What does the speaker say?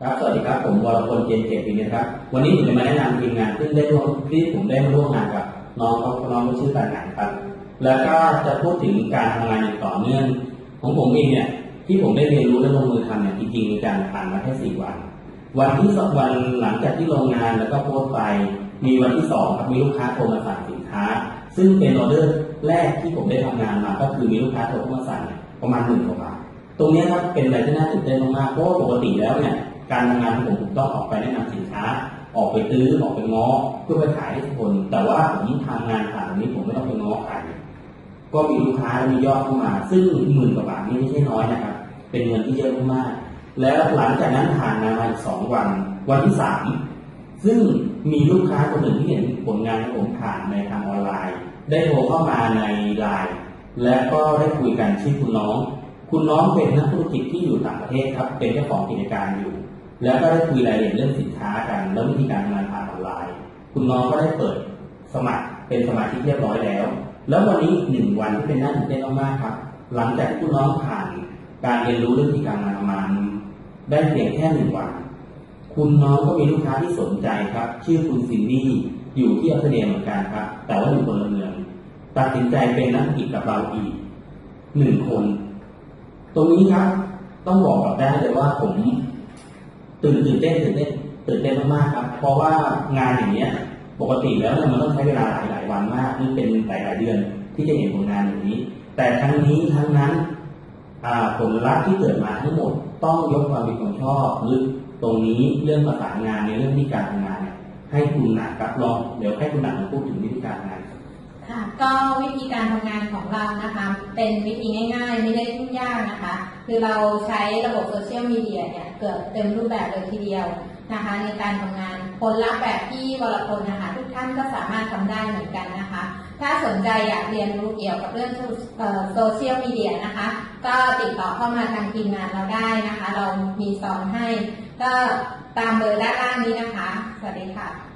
ครับ สวัสดีครับ ผมวรพลเจนเจตวินนะครับ วันนี้ผมจะมาแนะนำทีมงานซึ่งได้ร่วมที่ผมได้มาร่วมงานกับน้องเขาน้องเขาชื่อการงานครับ แล้วก็จะพูดถึงการทำงานอย่างต่อเนื่อง ของผมเองเนี่ย ที่ผมได้เรียนรู้และลงมือทำเนี่ยจริงๆมีการผ่านมาแค่สี่วัน วันที่สองวันหลังจากที่ลงงานแล้วก็โพสต์ไป มีวันที่สองครับมีลูกค้าโทรมาสั่งสินค้า ซึ่งเป็นออเดอร์แรกที่ผมได้ทำงานมา ก็คือมีลูกค้าโทรเข้ามาสั่งประมาณหมื่นกว่าบาทตรงนี้ครับเป็นอะไรที่น่าตื่นเต้นมากๆเพราะว่าปกติแล้วเนี่ย การทำงานของผมต้องออกไปแนะนำสินค้า ออกไปตื้อออกไปง้อเพื่อไปขายให้ทุกคน แต่ว่าผมทำงานผ่านนี้ผมไม่ต้องไปง้อใครก็มีลูกค้ามียอดเข้ามา ซึ่งหมื่นกว่าบาทนี่ไม่ใช่น้อยนะครับ เป็นเงินที่เยอะมาก แล้วหลังจากนั้นผ่านมาอีกสองวัน วันที่สามซึ่งมีลูกค้าคนหนึ่งที่เห็นผลงานของผมผ่านในทางออนไลน์ ได้โทรเข้ามาในไลน์และก็ได้คุยกันชื่อคุณน้อง คุณน้องเป็นนักธุรกิจที่อยู่ต่างประเทศครับ เป็นเจ้าของกิจการอยู่ แล้วก็ได้คุยรายละเอียดเรื่องสินค้ากัน แล้ววิธีการทำงานผ่านออนไลน์ คุณน้องก็ได้เปิดสมัครเป็นสมาชิกเรียบร้อยแล้ว แล้ววันนี้หนึ่งวันที่เป็นน่าตื่นเต้นมากๆครับ หลังจากที่คุณน้องผ่านการเรียนรู้เรื่องวิธีการงานประมาณได้เพียงแค่หนึ่งวัน คุณน้องก็มีลูกค้าที่สนใจครับ ชื่อคุณซินดี้อยู่ที่ออสเตรเลียเหมือนกันครับ แต่ว่าอยู่คนละเมือง ตัดสินใจเป็นนักธุรกิจกับเราอีกหนึ่งคน ตรงนี้ครับต้องบอกแบบได้เลยว่าผมตื่นตื่นเต้นตื่นเต้นตื่นเต้นมากๆครับ เพราะว่างานอย่างเนี้ย ปกติแล้วเนี่ยมันต้องใช้เวลาหลายหลายวันมากนี่เป็นหลายหลายเดือนที่จะเห็นผลงานอย่างนี้ แต่ทั้งนี้ทั้งนั้นผลลัพธ์ที่เกิดมาทั้งหมดต้องยกความดีความชอบหรือตรงนี้เรื่องประสานงานในเรื่องวิธีการทำงานเนี่ยให้คุณหนักครับลองเดี๋ยวให้คุณหนักมาพูดถึงวิธีการงานค ก็วิธีการทำงานของเรานะคะเป็นวิธีง่ายๆ ไม่ได้ยุ่งยากนะคะ คือเราใช้ระบบโซเชียลมีเดียเนี่ยเกือบเต็มรูปแบบเลยทีเดียวนะคะ ในการทำงานผลลัพธ์แบบที่วรพลนะคะ ทุกท่านก็สามารถทำได้เหมือนกันนะคะ ถ้าสนใจอยากเรียนรู้เกี่ยวกับเรื่องโซเชียลมีเดียนะคะ ก็ติดต่อเข้ามาทางทีมงานเราได้นะคะ เรามีสอนให้ ก็ตามเบอร์ด้านล่างนี้นะคะ สวัสดีค่ะ